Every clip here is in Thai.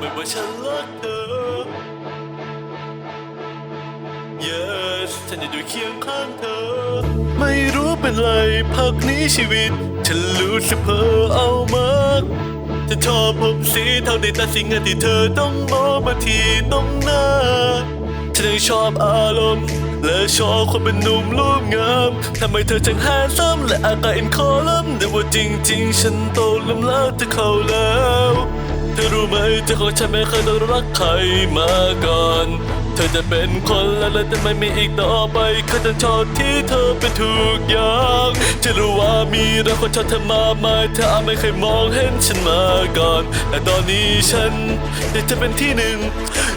ไหมว่าฉันรักเธอ Yes ฉันจะอยู่เคียงข้างเธอ ไม่รู้เป็นไรพักนี้ชีวิต ฉันรู้สึกเพ้อเอามากฉันชอบผมสีเทาในตาสิ่งที่เธอต้องมองมาที่ตรงหน้าฉันยังชอบอารมณ์และชอบคนเป็นหนุ่มรูปงามทำไมเธอจังแฮนซัมและอากาศอินคอลัมน์แต่ว่าจริงๆ ฉันโตล้ำแล้วจะเข้าแล้ว เธอรู้ไหมเธอของฉันไม่เคยต้องรักใครมาก่อน เธอจะเป็นคนละเลยแต่ไม่มีอีกต่อไปแค่ฉันชอบที่เธอเป็นทุกอย่างจะรู้ว่ามีรักคนชอบเธอมาไหมเธออาจไม่เคยมองเห็นฉันมาก่อน แต่ตอนนี้ฉันอยากจะเป็นที่หนึ่ง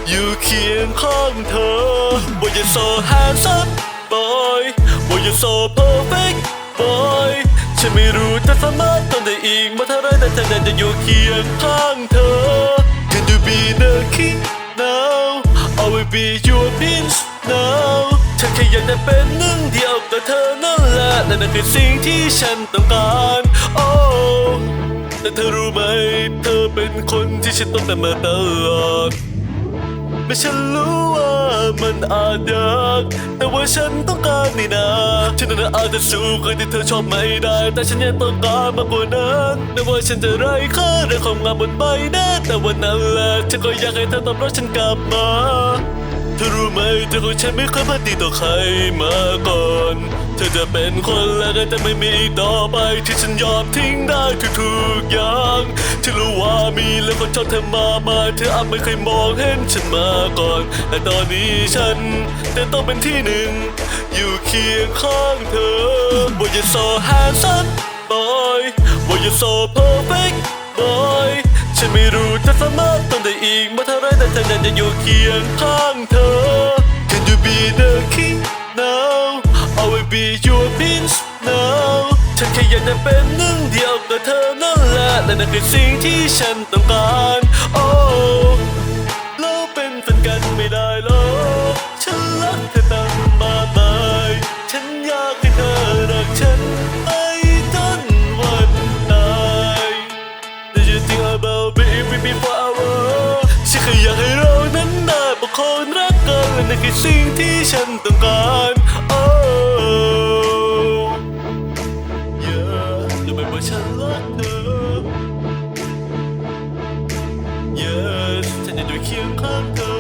อยู่เคียงข้างเธอ Boy you're so handsome boy Boy you're so perfect boy ฉันไม่รู้จะสามารถทำได้อีกเมาเท่าไรแต่ฉันอยาจะอยู่เคียงข้างเธอ Can you be the king now I will be your prince now ฉันแค่อยากจะเป็นหนึ่งเดียวกับเธอนั่นแหละและนั่นคือสิ่งที่ฉันต้องการ Oh แต่เธอรู้ไหม เธอเป็นคนที่ฉันต้องการมาตลอด แต่ฉันรู้ว่ามันอาจยากแต่ว่าฉันต้องการนี่นะฉันนั้นอาจจะสู้คนที่เธอชอบไม่ได้ แต่ฉันยังต้องการมากกว่านั้นไม่ว่าฉันจะไร้ค่าในความงามบนใบหน้าแต่วันนั้นแหละฉันก็อยากให้เธอตอบรับฉันกลับมาเธอรู้ไหมเธอของฉันไม่เคยพันดีต่อใครมาก่อน เธอจะเป็นคนแรกแต่ไม่มีอีกต่อไปที่ฉันยอมทิ้งได้ทุกๆอย่างฉันรู้ว่า แล้วคนชอบเธอมามาเธออาจไม่เคยมองเห็นฉันมาก่อน แต่ตอนนี้ฉันจะต้องเป็นที่หนึ่ง อยู่เคียงข้างเธอ Boy you're so handsome boy Boy you're so perfect boy ฉันไม่รู้จะสามารถทำได้อีกมาเท่าไรแต่ฉันอยากจะอยู่เคียงข้างเธอ Can you be the king now I will be your prince ฉันแค่อยากจะเป็นหนึ่งเดียวกับเธอนั่นแหละและนั่นคือสิ่งที่ฉันต้องการ Oh เราเป็นแฟนกันไม่ได้หรอกฉันรักเธอตั้งมากมายฉันอยากให้เธอรักฉันไปจนวันตาย Did you think about baby before our ฉันแค่อยากให้เรานั้นได้ประคองรักกันและนั่นคือสิ่งที่ฉันต้องการ de quiconque